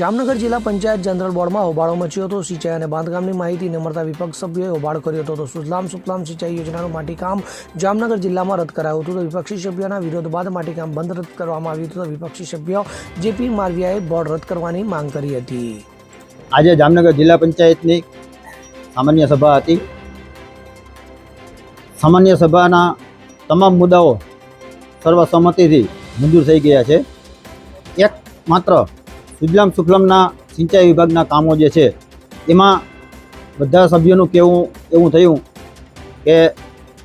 જામનગર જિલ્લા પંચાયત જનરલ બોર્ડમાં હોબાળો મચ્યો હતો. સિંચાઈ અને બાંધકામની માહિતી ન મળતા વિપક્ષ સભ્યોએ હોબાળો કર્યો હતો. તો સુજલામ સુફલામ સિંચાઈ યોજનાનું માટીકામ જામનગર જિલ્લામાં રદ કરાયું હતું. તો વિપક્ષી સભ્યોના વિરોધ બાદ માટીકામ બંધ રદ કરવામાં આવ્યું હતું. તો વિપક્ષી સભ્ય જેપી મારવિયાએ બોર્ડ રદ કરવાની માંગ કરી હતી. આજે જામનગર જિલ્લા પંચાયતની સામાન્ય સભા હતી. સામાન્ય સભાના તમામ મુદ્દાઓ સર્વસંમતિથી મંજૂર થઈ ગયા છે. એક માત્ર સુજલામ સુફલામના સિંચાઈ વિભાગના કામો જે છે, એમાં બધા સભ્યોનું કહેવું એવું થયું કે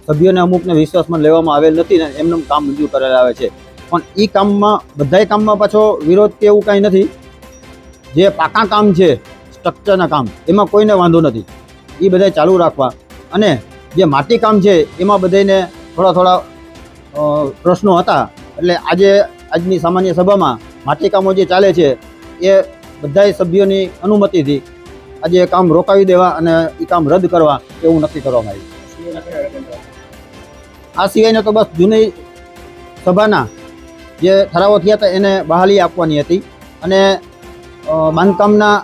સભ્યોને અમુકને વિશ્વાસમાં લેવામાં આવેલ નથી ને એમનું કામ મંજૂર કરેલા આવે છે. પણ એ કામમાં, બધાય કામમાં પાછો વિરોધ કે એવું કાંઈ નથી. જે પાકા કામ છે, સ્ટ્રક્ચરના કામ, એમાં કોઈને વાંધો નથી. એ બધા ચાલુ રાખવા. અને જે માટી કામ છે, એમાં બધાને થોડા થોડા પ્રશ્નો હતા. એટલે આજે આજની સામાન્ય સભામાં માટી કામો જે ચાલે છે એ બધાય સભ્યોની અનુમતિથી આજે એ કામ રોકાવી દેવા અને એ કામ રદ કરવા એવું નક્કી કરવામાં આવ્યું. આ સિવાયનો તો બસ જૂની સભાના જે ઠરાવો થયા હતા એને બહાલી આપવાની હતી અને બાંધકામના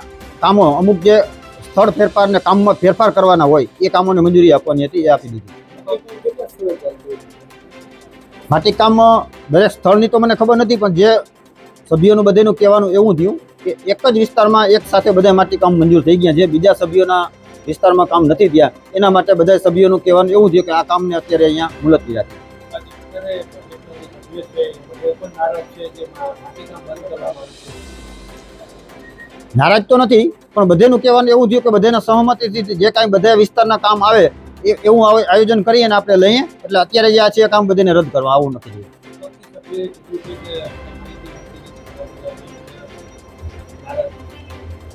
કામો અમુક જે સ્થળ ફેરફાર ને કામમાં ફેરફાર કરવાના હોય એ કામોને મંજૂરી આપવાની હતી, એ આપી દીધી. માટી કામ દરેક સ્થળની તો મને ખબર નથી, પણ જે સભ્યોનું બધાનું કહેવાનું એવું થયું કે એક જ વિસ્તારમાં એક સાથે બધા માટી કામ મંજૂર થઈ ગયા જે બીજા સભ્યોના વિસ્તારમાં કામ નથી થયા. એના માટે બધા સભ્યોનું કહેવાનું એવું થયું કે આ કામને અત્યારે અહીંયા મુલતવી રાખે નારાજ તો નથી, પણ બધાનું કહેવાનું એવું થયું કે બધાના સહમતિથી જે કાંઈ બધા વિસ્તારના કામ આવે, એ એવું આવે, આયોજન કરીએ ને આપણે લઈએ, એટલે અત્યારે જે આ છે કામ બધાને રદ કરવા, આવું નથી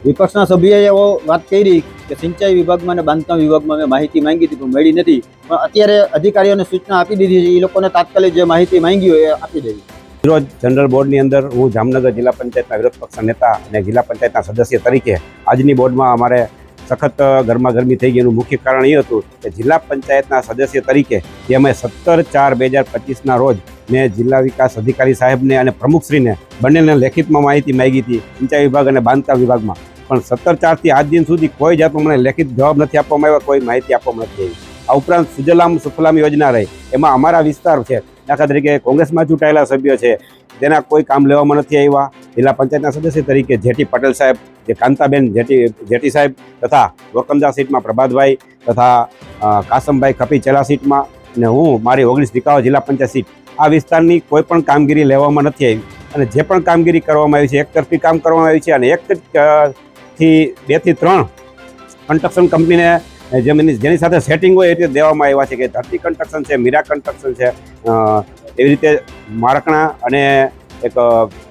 વિપક્ષના સભ્યએ એવો વાત કરી કે સિંચાઈ વિભાગમાં અને બાંધકામ વિભાગમાં મેં માહિતી માંગી હતી પણ મળી નથી. પણ અત્યારે અધિકારીઓને સૂચના આપી દીધી છે એ લોકોને તાત્કાલિક જે માહિતી માંગી હોય એ આપી દેવી. વિરોધ જનરલ બોર્ડની અંદર હું જામનગર જિલ્લા પંચાયતના વિરોધ પક્ષના નેતા અને જિલ્લા પંચાયતના સદસ્ય તરીકે આજની બોર્ડમાં અમારે સખત ગરમાગરમી થઈ ગઈ. મુખ્ય કારણ એ હતું કે જિલ્લા પંચાયતના સદસ્ય તરીકે જે અમે સત્તર ચાર બે હજાર પચીસના રોજ મેં જિલ્લા વિકાસ અધિકારી સાહેબને અને પ્રમુખશ્રીને બંનેને લેખિતમાં માહિતી માગી હતી સિંચાઈ વિભાગ અને બાંધકામ વિભાગમાં. પણ સત્તર ચારથી આજ દિન સુધી કોઈ જાતનો મને લેખિત જવાબ નથી આપવામાં આવ્યો, કોઈ માહિતી આપવામાં નથી આવી. આ ઉપરાંત સુજલામ સુફલામ યોજના રહી. એમાં અમારા વિસ્તાર છે. દાખલા તરીકે કોંગ્રેસમાં ચૂંટાયેલા સભ્યો છે. તેના કોઈ કામ લેવામાં નથી આવ્યા. જિલ્લા પંચાયતના સદસ્ય તરીકે જેટી પટેલ સાહેબ, જે કાંતાબેન જેટી જેટી સાહેબ તથા વકમદા સીટમાં પ્રભાતભાઈ તથા કાસમભાઈ ખપી ચેલા સીટમાં. અને હું, મારી ઓગણીસ દીકાઓ જિલ્લા પંચાયત સીટ આ વિસ્તારની કોઈ પણ કામગીરી લેવામાં નથી આવી. અને જે પણ કામગીરી કરવામાં આવી છે, એક તરફી કામ કરવામાં આવી છે અને એક થી બેથી ત્રણ કન્સ્ટ્રક્શન કંપનીને જેમની જેની સાથે સેટિંગ હોય એ રીતે દેવામાં આવ્યા છે કે ધરતી કન્સ્ટ્રક્શન છે, મીરા કન્સ્ટ્રક્શન છે એવી રીતે મારકણા અને એક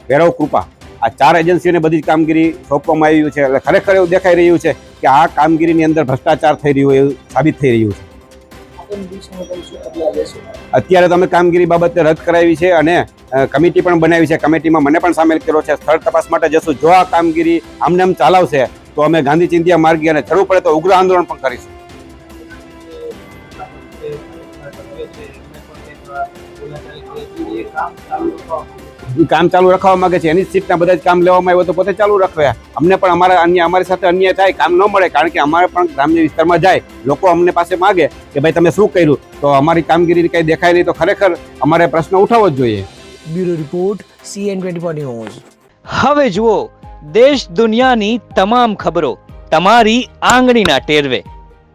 ભૈરવ કૃપા આ ચાર એજન્સીઓને બધી જ કામગીરી સોંપવામાં આવ્યું છે. એટલે ખરેખર એવું દેખાઈ રહ્યું છે કે આ કામગીરીની અંદર ભ્રષ્ટાચાર થઈ રહ્યું એવું સાબિત થઈ રહ્યું છે. અત્યારે તમે કામગીરી બાબતે રદ કરાવી છે અને કમિટી પણ બનાવી છે કમિટીમાં મને પણ સામેલ કર્યો છે સ્થળ તપાસ માટે જશું જો આ કામગીરી આમને આમ ચાલાવશે તો અમે ગાંધી ચિંતિયા માર્ગે અને જરૂર પડે તો ઉગ્ર આંદોલન પણ કરીશું ઈ કામ ચાલુ રાખવા માંગે છે એની સીટના બધા જ કામ લેવામાં આવ્યો તો પોતે ચાલુ રાખવે અમને પણ અમારા અન્ય અમારી સાથે અન્યાય થાય કામ ન મળે કારણ કે અમારે પણ ગ્રામ્ય વિસ્તારમાં જાય. લોકો અમને પાસે માગે કે ભાઈ તમે શું કર્યું? તો અમારી કામગીરી કંઈ દેખાય નહીં તો ખરેખર અમારે પ્રશ્ન ઉઠાવવો જ જોઈએ. Bureau report CN twenty news. હવે જુઓ દેશ દુનિયાની તમામ ખબરો તમારી આંગળીના ટેરવે.